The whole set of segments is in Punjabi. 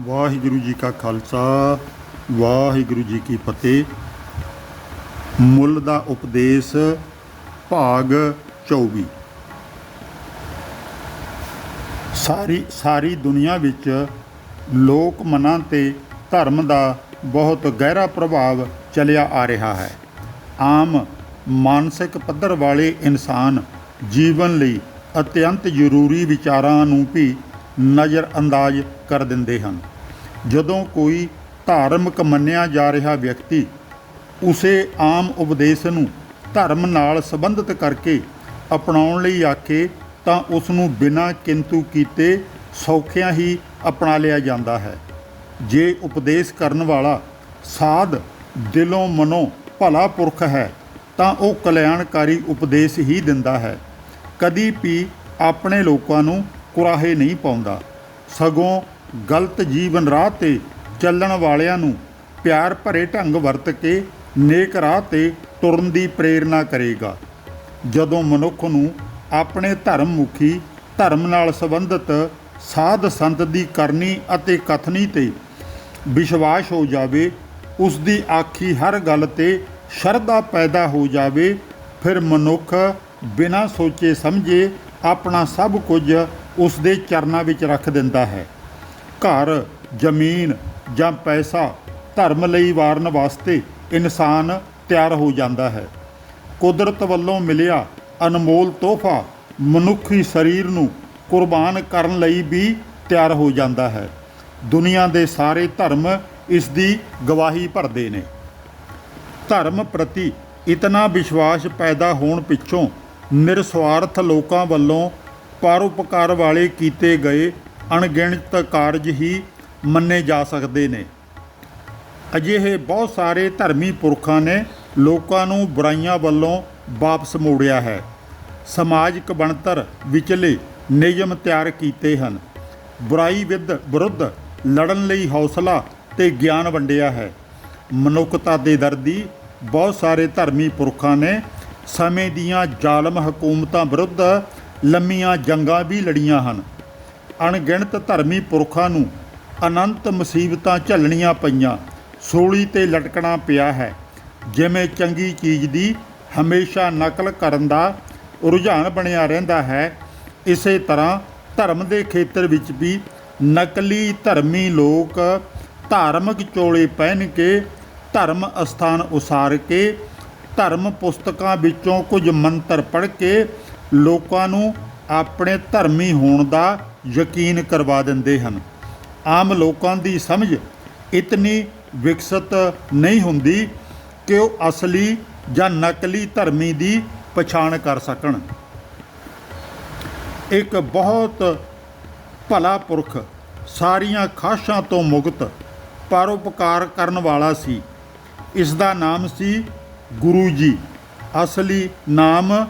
ਵਾਹਿਗੁਰੂ ਜੀ ਕਾ ਖਾਲਸਾ, ਵਾਹਿਗੁਰੂ ਜੀ ਕੀ ਫਤਿਹ। ਮੁੱਲ ਦਾ ਉਪਦੇਸ਼ ਭਾਗ 24 ਸਾਰੀ ਸਾਰੀ ਦੁਨੀਆ ਵਿੱਚ ਲੋਕ ਮਨਾਂ ਤੇ ਧਰਮ ਦਾ ਬਹੁਤ ਗਹਿਰਾ ਪ੍ਰਭਾਵ ਚੱਲਿਆ ਆ ਰਿਹਾ ਹੈ। ਆਮ ਮਾਨਸਿਕ ਪੱਧਰ ਵਾਲੇ ਇਨਸਾਨ ਜੀਵਨ ਲਈ ਅਤਿਅੰਤ ਜ਼ਰੂਰੀ ਵਿਚਾਰਾਂ ਨੂੰ ਵੀ ਨਜ਼ਰ ਅੰਦਾਜ਼ ਕਰ ਦਿੰਦੇ ਹਨ। ਜਦੋਂ ਕੋਈ ਧਾਰਮਿਕ ਮੰਨਿਆ ਜਾ ਰਿਹਾ ਵਿਅਕਤੀ ਉਸੇ ਆਮ ਉਪਦੇਸ਼ ਨੂੰ ਧਰਮ ਨਾਲ ਸੰਬੰਧਿਤ ਕਰਕੇ ਅਪਣਾਉਣ ਲਈ ਆਖੇ ਤਾਂ ਉਸ ਨੂੰ ਬਿਨਾਂ ਕਿੰਤੂ ਕੀਤੇ ਸੌਖਿਆਂ ਹੀ ਅਪਣਾ ਲਿਆ ਜਾਂਦਾ ਹੈ। ਜੇ ਉਪਦੇਸ਼ ਕਰਨ ਵਾਲਾ ਸਾਧ ਦਿਲੋਂ ਮਨੋਂ ਭਲਾ ਪੁਰਖ ਹੈ ਤਾਂ ਉਹ ਕਲਿਆਣਕਾਰੀ ਉਪਦੇਸ਼ ਹੀ ਦਿੰਦਾ ਹੈ। ਕਦੀ ਵੀ ਆਪਣੇ ਲੋਕਾਂ ਨੂੰ ਕੁਰਾਹੇ ਨਹੀਂ ਪਾਉਂਦਾ। ਸਗੋਂ ਗਲਤ ਜੀਵਨ ਰਾਹ ਤੇ ਚੱਲਣ ਵਾਲਿਆਂ ਨੂੰ ਪਿਆਰ ਭਰੇ ਢੰਗ ਵਰਤ ਕੇ ਨੇਕ ਰਾਹ ਤੇ ਤੁਰਨ ਦੀ ਪ੍ਰੇਰਣਾ ਕਰੇਗਾ। ਜਦੋਂ ਮਨੁੱਖ ਨੂੰ ਆਪਣੇ ਧਰਮ ਮੁਖੀ ਧਰਮ ਨਾਲ ਸੰਬੰਧਿਤ ਸਾਧ ਸੰਤ ਦੀ ਕਰਨੀ ਅਤੇ ਕਥਨੀ ਤੇ ਵਿਸ਼ਵਾਸ ਹੋ ਜਾਵੇ, ਉਸ ਦੀ ਆਖੀ ਹਰ ਗੱਲ ਤੇ ਸ਼ਰਧਾ ਪੈਦਾ ਹੋ ਜਾਵੇ, ਫਿਰ ਮਨੁੱਖ ਬਿਨਾਂ ਸੋਚੇ ਸਮਝੇ ਆਪਣਾ ਸਭ ਕੁਝ ਉਸ ਦੇ ਚਰਨਾਂ ਵਿੱਚ ਰੱਖ ਦਿੰਦਾ ਹੈ। ਘਰ, ਜ਼ਮੀਨ ਜਾਂ ਪੈਸਾ ਧਰਮ ਲਈ ਵਾਰਨ ਵਾਸਤੇ ਇਨਸਾਨ ਤਿਆਰ ਹੋ ਜਾਂਦਾ ਹੈ। ਕੁਦਰਤ ਵੱਲੋਂ ਮਿਲਿਆ ਅਨਮੋਲ ਤੋਹਫਾ ਮਨੁੱਖੀ ਸਰੀਰ ਨੂੰ ਕੁਰਬਾਨ ਕਰਨ ਲਈ ਵੀ ਤਿਆਰ ਹੋ ਜਾਂਦਾ ਹੈ। ਦੁਨੀਆ ਦੇ ਸਾਰੇ ਧਰਮ ਇਸ ਦੀ ਗਵਾਹੀ ਭਰਦੇ ਨੇ। ਧਰਮ ਪ੍ਰਤੀ ਇਤਨਾ ਵਿਸ਼ਵਾਸ ਪੈਦਾ ਹੋਣ ਪਿੱਛੋਂ ਨਿਰਸਵਾਰਥ ਲੋਕਾਂ ਵੱਲੋਂ ਪਰਉਪਕਾਰ ਵਾਲੇ ਕੀਤੇ ਗਏ ਅਣਗਿਣਤ ਕਾਰਜ ਹੀ ਮੰਨੇ ਜਾ ਸਕਦੇ ਨੇ। ਅਜਿਹੇ ਬਹੁਤ ਸਾਰੇ ਧਰਮੀ ਪੁਰਖਾਂ ਨੇ ਲੋਕਾਂ ਨੂੰ ਬੁਰਾਈਆਂ ਵੱਲੋਂ ਵਾਪਸ ਮੋੜਿਆ ਹੈ। ਸਮਾਜਿਕ ਬਣਤਰ ਵਿਚਲੇ ਨਿਯਮ ਤਿਆਰ ਕੀਤੇ ਹਨ। ਬੁਰਾਈ ਵਿਦ ਵਿਰੁੱਧ ਲੜਨ ਲਈ ਹੌਸਲਾ ਤੇ ਗਿਆਨ ਵੰਡਿਆ ਹੈ। ਮਨੁੱਖਤਾ ਦੇ ਦਰਦੀ ਬਹੁਤ ਸਾਰੇ ਧਰਮੀ ਪੁਰਖਾਂ ਨੇ ਸਮੇਂ ਦੀਆਂ ਜ਼ਾਲਮ ਹਕੂਮਤਾਂ ਵਿਰੁੱਧ ਲੰਮੀਆਂ ਜੰਗਾਂ ਵੀ ਲੜੀਆਂ ਹਨ। ਅਣਗਿਣਤ ਧਰਮੀ ਪੁਰਖਾਂ ਨੂੰ ਅਨੰਤ ਮੁਸੀਬਤਾਂ ਝੱਲਣੀਆਂ ਪਈਆਂ। ਸੂਲੀ ਤੇ ਲਟਕਣਾ ਪਿਆ ਹੈ। ਜਿਵੇਂ ਚੰਗੀ ਚੀਜ਼ ਦੀ ਹਮੇਸ਼ਾ ਨਕਲ ਕਰਨ ਦਾ ਰੁਝਾਨ ਬਣਿਆ ਰਹਿੰਦਾ ਹੈ, ਇਸੇ ਤਰ੍ਹਾਂ ਧਰਮ ਦੇ ਖੇਤਰ ਵਿੱਚ ਵੀ ਨਕਲੀ ਧਰਮੀ ਲੋਕ ਧਾਰਮਿਕ ਚੋਲੇ ਪਹਿਨ ਕੇ ਧਰਮ ਅਸਥਾਨ ਉਸਾਰ ਕੇ ਧਰਮ ਪੁਸਤਕਾਂ ਵਿੱਚੋਂ ਕੁਝ ਮੰਤਰ ਪੜ੍ਹ ਕੇ ਲੋਕਾਂ ਨੂੰ ਆਪਣੇ ਧਰਮੀ ਹੋਣ ਦਾ ਯਕੀਨ ਕਰਵਾ ਦਿੰਦੇ ਹਨ। ਆਮ ਲੋਕਾਂ ਦੀ ਸਮਝ ਇਤਨੀ ਵਿਕਸਿਤ ਨਹੀਂ ਹੁੰਦੀ ਕਿ ਉਹ ਅਸਲੀ ਜਾਂ ਨਕਲੀ ਧਰਮੀ ਦੀ ਪਛਾਣ ਕਰ ਸਕਣ। ਇੱਕ ਬਹੁਤ ਭਲਾ ਪੁਰਖ ਸਾਰੀਆਂ ਖਾਸ਼ਾਂ ਤੋਂ ਮੁਕਤ ਪਰਉਪਕਾਰ ਕਰਨ ਵਾਲਾ ਸੀ। ਇਸ ਦਾ ਨਾਮ ਸੀ ਗੁਰੂ ਜੀ। ਅਸਲੀ ਨਾਮ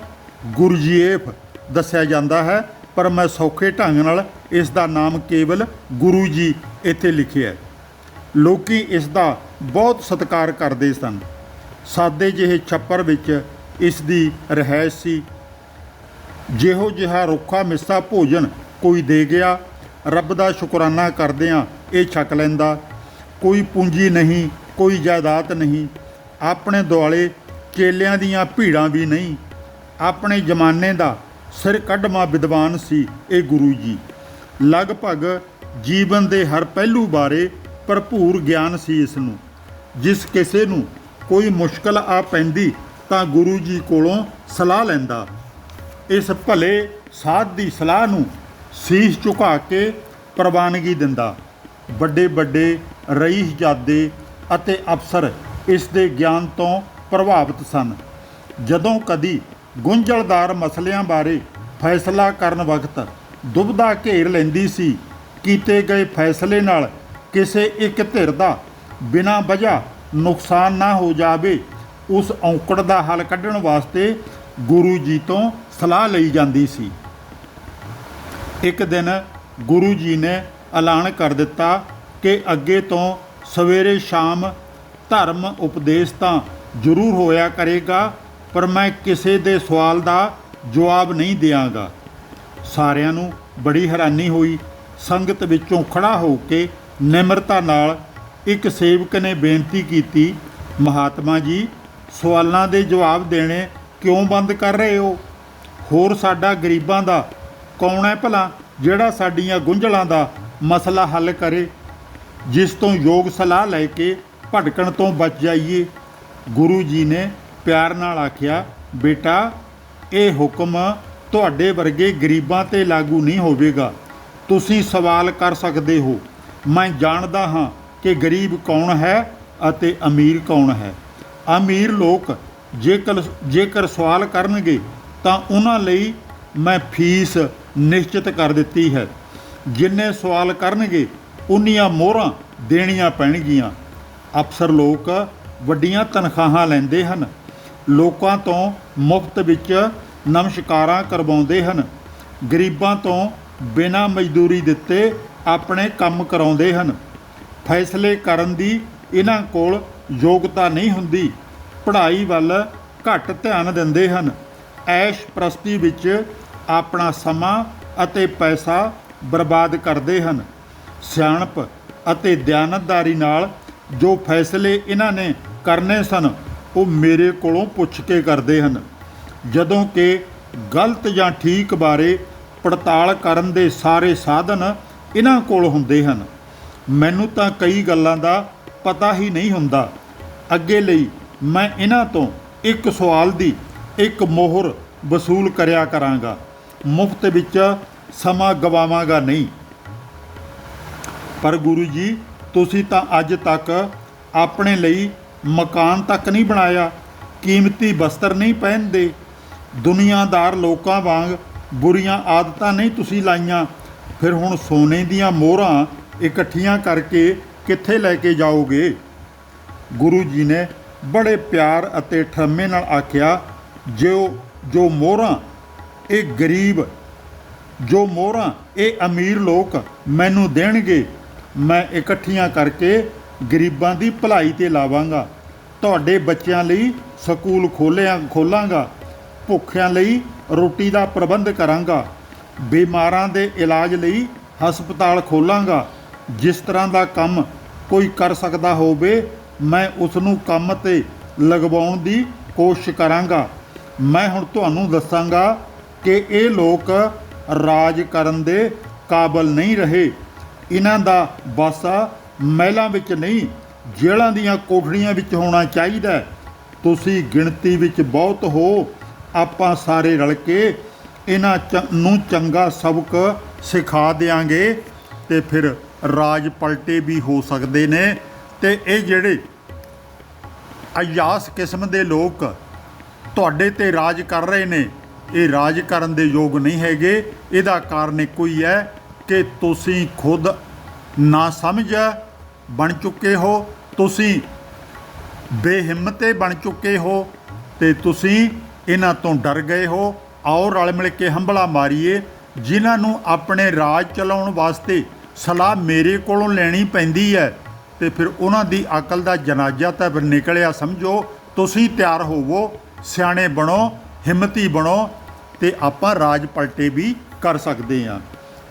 ਗੁਰਜੀਏਫ। ਦੱਸਿਆ ਜਾਂਦਾ ਹੈ, ਪਰ ਮੈਂ ਸੌਖੇ ਢੰਗ ਨਾਲ ਇਸ ਦਾ ਨਾਮ ਕੇਵਲ ਗੁਰੂ ਜੀ ਇੱਥੇ ਲਿਖਿਆ ਲੋਕੀ ਇਸ ਦਾ ਬਹੁਤ ਸਤਿਕਾਰ ਕਰਦੇ ਸਨ। ਸਾਦੇ ਜਿਹੇ ਛੱਪਰ ਵਿੱਚ ਇਸ ਦੀ ਰਹਿائش ਸੀ। ਜਿਹੋ ਜਿਹਾ ਰੁੱਖਾ ਮਿੱਸਾ ਭੋਜਨ ਕੋਈ ਦੇ ਗਿਆ, ਰੱਬ ਦਾ ਸ਼ੁਕਰਾਨਾ ਕਰਦਿਆਂ ਇਹ ਛੱਕ ਲੈਂਦਾ, ਕੋਈ ਪੂੰਜੀ ਨਹੀਂ, ਕੋਈ ਜਾਇਦਾਦ ਨਹੀਂ, ਆਪਣੇ ਦੁਆਲੇ ਚੇਲਿਆਂ ਦੀਆਂ ਭੀੜਾਂ ਵੀ ਨਹੀਂ, ਆਪਣੇ ਜ਼ਮਾਨੇ ਦਾ ਸਿਰ ਕੱਢਮਾ ਵਿਦਵਾਨ ਸੀ ਇਹ ਗੁਰੂ ਜੀ। ਲਗਭਗ ਜੀਵਨ ਦੇ ਹਰ ਪਹਿਲੂ ਬਾਰੇ ਭਰਪੂਰ ਗਿਆਨ ਸੀ ਇਸ ਨੂੰ ਜਿਸ ਕਿਸੇ ਨੂੰ ਕੋਈ ਮੁਸ਼ਕਲ ਆ ਪੈਂਦੀ ਤਾਂ ਗੁਰੂ ਜੀ ਕੋਲੋਂ ਸਲਾਹ ਲੈਂਦਾ। ਇਸ ਭਲੇ ਸਾਧ ਦੀ ਸਲਾਹ ਨੂੰ ਸੀਸ ਝੁਕਾ ਕੇ ਪ੍ਰਵਾਨਗੀ ਦਿੰਦਾ। ਵੱਡੇ ਵੱਡੇ ਰਈਸਜ਼ਾਦੇ ਅਤੇ ਅਫਸਰ ਇਸ ਦੇ ਗਿਆਨ ਤੋਂ ਪ੍ਰਭਾਵਿਤ ਸਨ। ਜਦੋਂ ਕਦੀ ਗੁੰਝਲਦਾਰ ਮਸਲਿਆਂ ਬਾਰੇ ਫੈਸਲਾ ਕਰਨ ਵਕਤ ਦੁਬਦਾ ਘੇਰ ਲੈਂਦੀ ਸੀ। ਕੀਤੇ ਗਏ ਫੈਸਲੇ ਨਾਲ ਕਿਸੇ ਇੱਕ ਧਿਰ ਦਾ ਬਿਨਾਂ ਵਜ੍ਹਾ ਨੁਕਸਾਨ ਨਾ ਹੋ ਜਾਵੇ, ਉਸ ਔਂਕੜ ਦਾ ਹੱਲ ਕੱਢਣ ਵਾਸਤੇ ਗੁਰੂ ਜੀ ਤੋਂ ਸਲਾਹ ਲਈ ਜਾਂਦੀ ਸੀ। ਇੱਕ ਦਿਨ ਗੁਰੂ ਜੀ ਨੇ ਐਲਾਨ ਕਰ ਦਿੱਤਾ ਕਿ ਅੱਗੇ ਤੋਂ ਸਵੇਰੇ ਸ਼ਾਮ ਧਰਮ ਉਪਦੇਸ਼ ਤਾਂ ਜ਼ਰੂਰ ਹੋਇਆ ਕਰੇਗਾ, ਪਰ ਮੈਂ ਕਿਸੇ ਦੇ ਸਵਾਲ ਦਾ ਜਵਾਬ ਨਹੀਂ ਦਿਆਂਗਾ। ਸਾਰਿਆਂ ਨੂੰ ਬੜੀ ਹੈਰਾਨੀ ਹੋਈ। ਸੰਗਤ ਵਿੱਚੋਂ ਖੜਾ ਹੋ ਕੇ ਨਿਮਰਤਾ ਨਾਲ ਇੱਕ ਸੇਵਕ ਨੇ ਬੇਨਤੀ ਕੀਤੀ, ਮਹਾਤਮਾ ਜੀ, ਸਵਾਲਾਂ ਦੇ ਜਵਾਬ ਦੇਣੇ ਕਿਉਂ ਬੰਦ ਕਰ ਰਹੇ ਹੋ? ਹੋਰ ਸਾਡਾ ਗਰੀਬਾਂ ਦਾ ਕੌਣ ਹੈ ਭਲਾ ਜਿਹੜਾ ਸਾਡੀਆਂ ਗੁੰਝਲਾਂ ਦਾ ਮਸਲਾ ਹੱਲ ਕਰੇ? ਜਿਸ ਤੋਂ ਯੋਗ ਸਲਾਹ ਲੈ ਕੇ ਭਟਕਣ ਤੋਂ ਬਚ ਜਾਈਏ। ਗੁਰੂ ਜੀ ਨੇ ਪਿਆਰ ਨਾਲ ਆਖਿਆ, ਬੇਟਾ ਇਹ ਹੁਕਮ ਤੁਹਾਡੇ ਵਰਗੇ ਗਰੀਬਾਂ ਤੇ ਲਾਗੂ ਨਹੀਂ ਹੋਵੇਗਾ। ਤੁਸੀਂ ਸਵਾਲ ਕਰ ਸਕਦੇ ਹੋ। ਮੈਂ ਜਾਣਦਾ ਹਾਂ ਕਿ ਗਰੀਬ ਕੌਣ ਹੈ ਅਤੇ ਅਮੀਰ ਕੌਣ ਹੈ। ਅਮੀਰ ਲੋਕ ਜੇਕਰ ਜੇਕਰ ਸਵਾਲ ਕਰਨਗੇ ਤਾਂ ਉਹਨਾਂ ਲਈ ਮੈਂ ਫੀਸ ਨਿਸ਼ਚਿਤ ਕਰ ਦਿੱਤੀ ਹੈ। ਜਿੰਨੇ ਸਵਾਲ ਕਰਨਗੇ, ਉਨੀਆਂ ਮੋਹਰਾਂ ਦੇਣੀਆਂ ਪੈਣਗੀਆਂ। ਅਫਸਰ ਲੋਕ ਵੱਡੀਆਂ ਤਨਖਾਹਾਂ ਲੈਂਦੇ ਹਨ। ਲੋਕਾਂ ਤੋਂ ਮੁਫਤ ਵਿੱਚ ਨਮਸਕਾਰਾਂ ਕਰਵਾਉਂਦੇ ਹਨ। ਗਰੀਬਾਂ ਤੋਂ ਬਿਨਾਂ ਮਜ਼ਦੂਰੀ ਦਿੱਤੇ ਆਪਣੇ ਕੰਮ ਕਰਾਉਂਦੇ ਹਨ। ਫੈਸਲੇ ਕਰਨ ਦੀ ਇਹਨਾਂ ਕੋਲ ਯੋਗਤਾ ਨਹੀਂ ਹੁੰਦੀ। ਪੜ੍ਹਾਈ ਵੱਲ ਘੱਟ ਧਿਆਨ ਦਿੰਦੇ ਹਨ। ਐਸ਼ ਪ੍ਰਸਤੀ ਵਿੱਚ ਆਪਣਾ ਸਮਾਂ ਅਤੇ ਪੈਸਾ ਬਰਬਾਦ ਕਰਦੇ ਹਨ। ਸਿਆਣਪ ਅਤੇ ਦਿਆਨਤਦਾਰੀ ਨਾਲ ਜੋ ਫੈਸਲੇ ਇਹਨਾਂ ਨੇ ਕਰਨੇ ਸਨ ਉਹ ਮੇਰੇ ਕੋਲੋਂ ਪੁੱਛ ਕੇ ਕਰਦੇ ਹਨ। ਜਦੋਂ ਕਿ ਗਲਤ ਜਾਂ ਠੀਕ ਬਾਰੇ ਪੜਤਾਲ ਕਰਨ ਦੇ ਸਾਰੇ ਸਾਧਨ ਇਹਨਾਂ ਕੋਲ ਹੁੰਦੇ ਹਨ। ਮੈਨੂੰ ਤਾਂ ਕਈ ਗੱਲਾਂ ਦਾ ਪਤਾ ਹੀ ਨਹੀਂ ਹੁੰਦਾ। ਅੱਗੇ ਲਈ ਮੈਂ ਇਹਨਾਂ ਤੋਂ ਇੱਕ ਸਵਾਲ ਦੀ ਇੱਕ ਮੋਹਰ ਵਸੂਲ ਕਰਿਆ ਕਰਾਂਗਾ। ਮੁਫਤ ਵਿੱਚ ਸਮਾਂ ਗਵਾਵਾਂਗਾ ਨਹੀਂ। ਪਰ ਗੁਰੂ ਜੀ, ਤੁਸੀਂ ਤਾਂ ਅੱਜ ਤੱਕ ਆਪਣੇ ਲਈ ਮਕਾਨ ਤੱਕ ਨਹੀਂ ਬਣਾਇਆ, ਕੀਮਤੀ ਬਸਤਰ ਨਹੀਂ ਪਹਿਨਦੇ, ਦੁਨੀਆਦਾਰ ਲੋਕਾਂ ਵਾਂਗ ਬੁਰੀਆਂ ਆਦਤਾਂ ਨਹੀਂ ਤੁਸੀਂ ਲਾਈਆਂ, ਫਿਰ ਹੁਣ ਸੋਨੇ ਦੀਆਂ ਮੋਹਰਾਂ ਇਕੱਠੀਆਂ ਕਰਕੇ ਕਿੱਥੇ ਲੈ ਕੇ ਜਾਓਗੇ? ਗੁਰੂ ਜੀ ਨੇ ਬੜੇ ਪਿਆਰ ਅਤੇ ਠਰਮੇ ਨਾਲ ਆਖਿਆ ਜੋ ਜੋ ਮੋਹਰਾਂ, ਇਹ ਗਰੀਬ, ਜੋ ਮੋਹਰਾਂ, ਇਹ ਅਮੀਰ ਲੋਕ ਮੈਨੂੰ ਦੇਣਗੇ, ਮੈਂ ਇਕੱਠੀਆਂ ਕਰਕੇ ਗਰੀਬਾਂ ਦੀ ਭਲਾਈ ਤੇ ਲਾਵਾਂਗਾ। ਤੁਹਾਡੇ ਬੱਚਿਆਂ ਲਈ ਸਕੂਲ ਖੋਲਿਆ ਖੋਲਾਂਗਾ। ਭੁੱਖਿਆਂ ਲਈ ਰੋਟੀ ਦਾ ਪ੍ਰਬੰਧ ਕਰਾਂਗਾ। ਬਿਮਾਰਾਂ ਦੇ ਇਲਾਜ ਲਈ ਹਸਪਤਾਲ ਖੋਲਾਂਗਾ। ਜਿਸ ਤਰ੍ਹਾਂ ਦਾ ਕੰਮ ਕੋਈ ਕਰ ਸਕਦਾ ਹੋਵੇ, ਮੈਂ ਉਸ ਨੂੰ ਕੰਮ ਤੇ ਲਗਵਾਉਣ ਦੀ ਕੋਸ਼ਿਸ਼ ਕਰਾਂਗਾ। ਮੈਂ ਹੁਣ ਤੁਹਾਨੂੰ ਦੱਸਾਂਗਾ ਕਿ ਇਹ ਲੋਕ ਰਾਜ ਕਰਨ ਦੇ ਕਾਬਲ ਨਹੀਂ ਰਹੇ। ਇਹਨਾਂ ਦਾ ਵਾਸਾ ਮਹਿਲਾਂ ਵਿੱਚ ਨਹੀਂ, ਜੇਲ੍ਹਾਂ ਦੀਆਂ ਕੋਠੜੀਆਂ ਵਿੱਚ ਹੋਣਾ ਚਾਹੀਦਾ ਤੁਸੀਂ ਗਿਣਤੀ ਵਿੱਚ ਬਹੁਤ ਹੋ। ਆਪਾਂ ਸਾਰੇ ਰਲ ਕੇ ਇਹਨਾਂ ਚ- ਨੂੰ ਚੰਗਾ ਸਬਕ ਸਿਖਾ ਦੇਾਂਗੇ ਤੇ ਫਿਰ ਰਾਜ ਪਲਟੇ ਵੀ ਹੋ ਸਕਦੇ ਨੇ। ਤੇ ਇਹ ਜਿਹੜੇ ਅਯਾਸ ਕਿਸਮ ਦੇ ਲੋਕ ਤੁਹਾਡੇ ਤੇ ਰਾਜ ਕਰ ਰਹੇ ਨੇ, ਇਹ ਰਾਜ ਕਰਨ ਦੇ ਯੋਗ ਨਹੀਂ ਹੈਗੇ। ਇਹਦਾ ਕਾਰਨ ਇੱਕੋ ਹੀ ਹੈ ਕਿ ਤੁਸੀਂ ਖੁਦ ਨਾ ਸਮਝ ਬਣ ਚੁੱਕੇ ਹੋ, ਤੁਸੀਂ ਬੇਹਿੰਮਤੇ ਬਣ ਚੁੱਕੇ ਹੋ ਤੇ ਤੁਸੀਂ ਇਹਨਾਂ ਤੋਂ ਡਰ ਗਏ ਹੋ। ਆਓ ਰਲ ਮਿਲ ਕੇ ਹੰਬਲਾ ਮਾਰੀਏ, ਜਿਨ੍ਹਾਂ ਨੂੰ ਆਪਣੇ ਰਾਜ ਚਲਾਉਣ ਵਾਸਤੇ ਸਲਾਹ ਮੇਰੇ ਕੋਲੋਂ ਲੈਣੀ ਪੈਂਦੀ ਹੈ ਤੇ ਫਿਰ ਉਹਨਾਂ ਦੀ ਅਕਲ ਦਾ ਜਨਾਜ਼ਾ ਤਾਂ ਫਿਰ ਨਿਕਲਿਆ, ਸਮਝੋ। ਤੁਸੀਂ ਤਿਆਰ ਹੋਵੋ, ਸਿਆਣੇ ਬਣੋ, ਹਿੰਮਤੀ ਬਣੋ ਤੇ ਆਪਾਂ ਰਾਜ ਪਲਟੇ ਵੀ ਕਰ ਸਕਦੇ ਹਾਂ।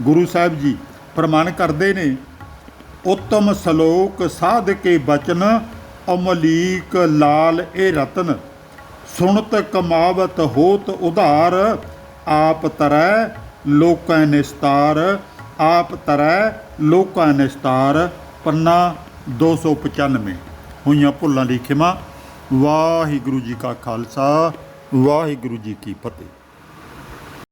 ਗੁਰੂ ਸਾਹਿਬ ਜੀ, ਪ੍ਰਮਾਣ ਕਰਦੇ ਨੇ। ਉੱਤਮ ਸ਼ਲੋਕ ਸਾਧ ਕੇ ਬਚਨ, ਅਮਲੀਕ ਲਾਲ ਇਹ ਰਤਨ। ਸੁਣਤ ਕਮਾਵਤ ਹੋਤ ਉਧਾਰ, ਆਪ ਤਰੈ ਲੋਕਾਂ ਨਿਸਤਾਰ, ਆਪ ਤਰੈ ਲੋਕਾਂ ਨਿਸਤਾਰ। ਪੰਨਾ 295 ਹੋਈਆਂ ਭੁੱਲਾਂ ਦੀ ਖਿਮਾ। ਵਾਹਿਗੁਰੂ ਜੀ ਕਾ ਖਾਲਸਾ, ਵਾਹਿਗੁਰੂ ਜੀ ਕੀ ਫਤਿਹ।